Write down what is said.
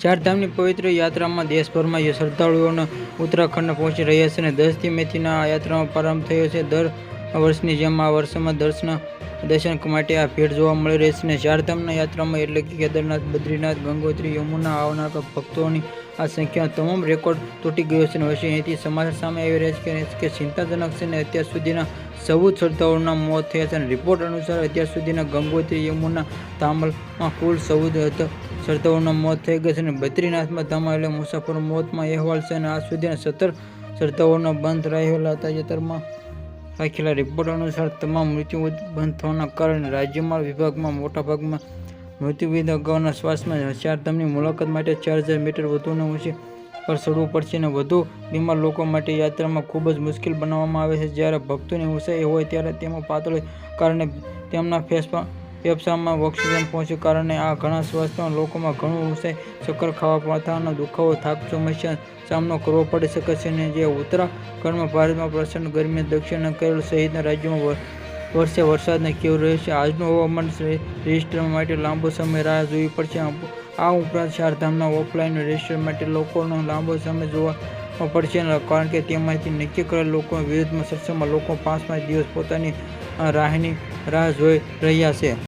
ચારધામની પવિત્ર યાત્રામાં દેશભરમાં શ્રદ્ધાળુઓને ઉત્તરાખંડ પહોંચી રહ્યા છે અને દસથી મેથીના આ યાત્રાનો પ્રારંભ થયો છે. દર વર્ષની જેમ આ વર્ષમાં દર્શન દર્શન માટે આ ભીડ જોવા મળી રહી છે અને ચારધામના યાત્રામાં એટલે કે કેદારનાથ, બદ્રીનાથ, ગંગોત્રી, યમુના આવનાર ભક્તોની આ સંખ્યાનો તમામ રેકોર્ડ તૂટી ગયો છે અને પછી અહીંથી સમાચાર સામે આવી રહ્યા છે કે ચિંતાજનક છે અને અત્યાર સુધીના ચૌદ શ્રદ્ધાળુઓના મોત થયા છે અને રિપોર્ટ અનુસાર અત્યાર સુધીના ગંગોત્રી યમુના તામલમાં કુલ ચૌદ શ્રદ્ધાળુઓના મોત થઈ ગયા છે અને બદ્રીનાથમાં ધમાયેલા મુસાફરો મોતમાં અહેવાલ છે અને આ સુધીના સત્તર શ્રદ્ધાળુઓના બંધ રહેલા હતા તાજેતરમાં રાખેલા રિપોર્ટ અનુસાર તમામ મૃત્યુ બંધ થવાના કારણે રાજ્યમાં વિભાગમાં મોટાભાગમાં મૃત્યુવિધ અગાઉના શ્વાસમાં ચારધામની મુલાકાત માટે ચાર હજાર મીટર વધુને ઊંચી પર ચડવું પડશે અને વધુ બીમાર લોકો માટે યાત્રામાં ખૂબ જ મુશ્કેલ બનાવવામાં આવે છે. જ્યારે ભક્તોની ઊંચાઈ હોય ત્યારે તેમાં પાતળી કારણે તેમના ફેસમાં ફેફસામાં ઓક્સિજન પહોંચ્યું કારણે આ ઘણા સ્વાસ્થ્ય લોકોમાં ઘણું ઊંચાઈ ચક્કર ખાવા માથાનો દુખાવો થાક સમસ્યા સામનો કરવો પડી શકે છે અને જે ઉત્તરાખંડમાં ભારતમાં પ્રસન્ન ગરમી દક્ષિણ કેરળ સહિતના રાજ્યોમાં વર્ષે વરસાદને કેવું રહ્યું છે. આજનું હવામાન રજિસ્ટર માટે લાંબો સમય રાહ જોવી પડશે. આ ઉપરાંત ચારધામના ઓફલાઈન રજિસ્ટર માટે લોકોનો લાંબો સમય જોવા પડશે કારણ કે તેમાંથી નક્કી કરેલ લોકો વિરુદ્ધમાં સક્ષમમાં લોકો પાંચ પાંચ દિવસ પોતાની રાહની રાહ જોઈ રહ્યા છે.